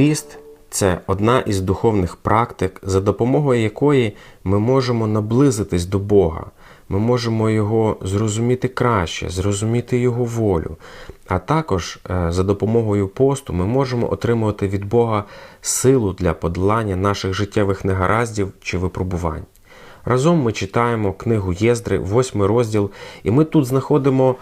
Піст це одна із духовних практик, за допомогою якої ми можемо наблизитись до Бога. Ми можемо його зрозуміти краще, зрозуміти його волю. А також е, за допомогою посту ми можемо отримувати від Бога силу для подолання наших життєвих негараздів чи випробувань. Разом ми читаємо книгу Єздри, восьмий розділ, і ми тут знаходимо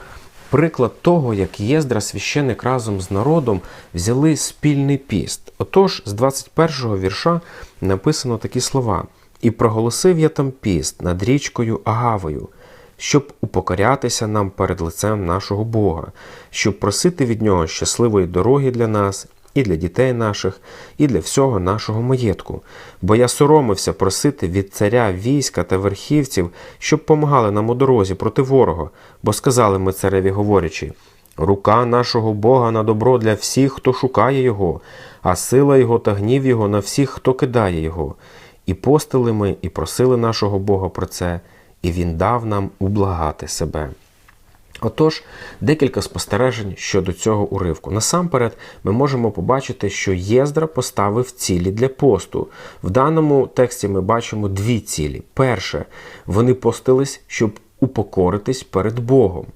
приклад того, як Єздра, священик разом з народом взяли спільний піст. Отож, з 21-го вірша написано такі слова: І проголосив я там піст над річкою Агавою, щоб упокорятися нам перед лицем нашого Бога, щоб просити від нього щасливої дороги для нас. І для дітей наших, і для всього нашого маєтку. Бо я соромився просити від царя війська та верхівців, щоб помагали нам у дорозі проти ворога, бо сказали ми цареві говорячи: рука нашого Бога на добро для всіх, хто шукає Його, а сила Його та гнів Його на всіх, хто кидає Його. І постили ми, і просили нашого Бога про це, і Він дав нам ублагати себе. Отож, декілька спостережень щодо цього уривку. Насамперед, ми можемо побачити, що Єздра поставив цілі для посту. В даному тексті ми бачимо дві цілі. Перше, вони постились, щоб упокоритись перед Богом.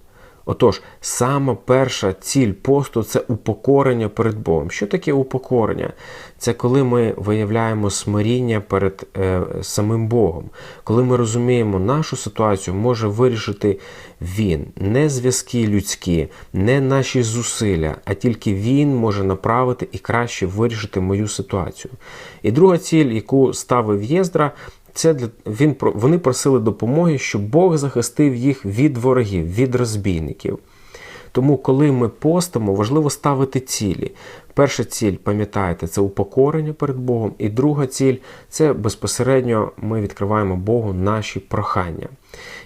Отож, сама перша ціль посту це упокорення перед Богом. Що таке упокорення? Це коли ми виявляємо смиріння перед е, самим Богом, коли ми розуміємо, нашу ситуацію може вирішити Він, не зв'язки людські, не наші зусилля, а тільки Він може направити і краще вирішити мою ситуацію. І друга ціль, яку ставив Єздра, це для він вони просили допомоги, щоб Бог захистив їх від ворогів, від розбійників. Тому, коли ми постимо, важливо ставити цілі. Перша ціль, пам'ятаєте, це упокорення перед Богом, і друга ціль це безпосередньо ми відкриваємо Богу наші прохання.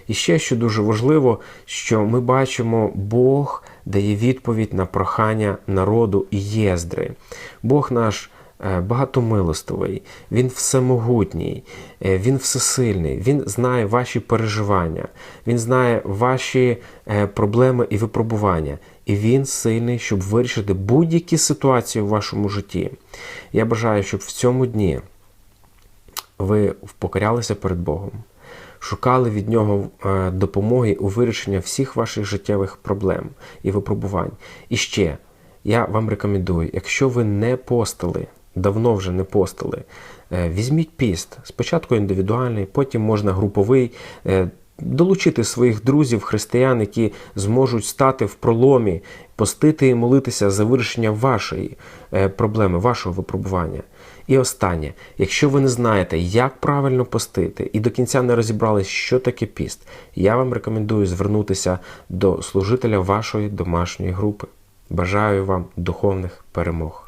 І ще що дуже важливо, що ми бачимо, Бог дає відповідь на прохання народу і Єздри. Бог наш. Багатомилостивий, він всемогутній, він всесильний, він знає ваші переживання, він знає ваші проблеми і випробування, і він сильний, щоб вирішити будь-які ситуації в вашому житті. Я бажаю, щоб в цьому дні ви впокорялися перед Богом, шукали від нього допомоги у вирішенні всіх ваших життєвих проблем і випробувань. І ще я вам рекомендую, якщо ви не постили, давно вже не постили. Візьміть піст. Спочатку індивідуальний, потім можна груповий. Долучити своїх друзів, християн, які зможуть стати в проломі, постити і молитися за вирішення вашої проблеми, вашого випробування. І останнє, якщо ви не знаєте, як правильно постити, і до кінця не розібрались, що таке піст, я вам рекомендую звернутися до служителя вашої домашньої групи. Бажаю вам духовних перемог.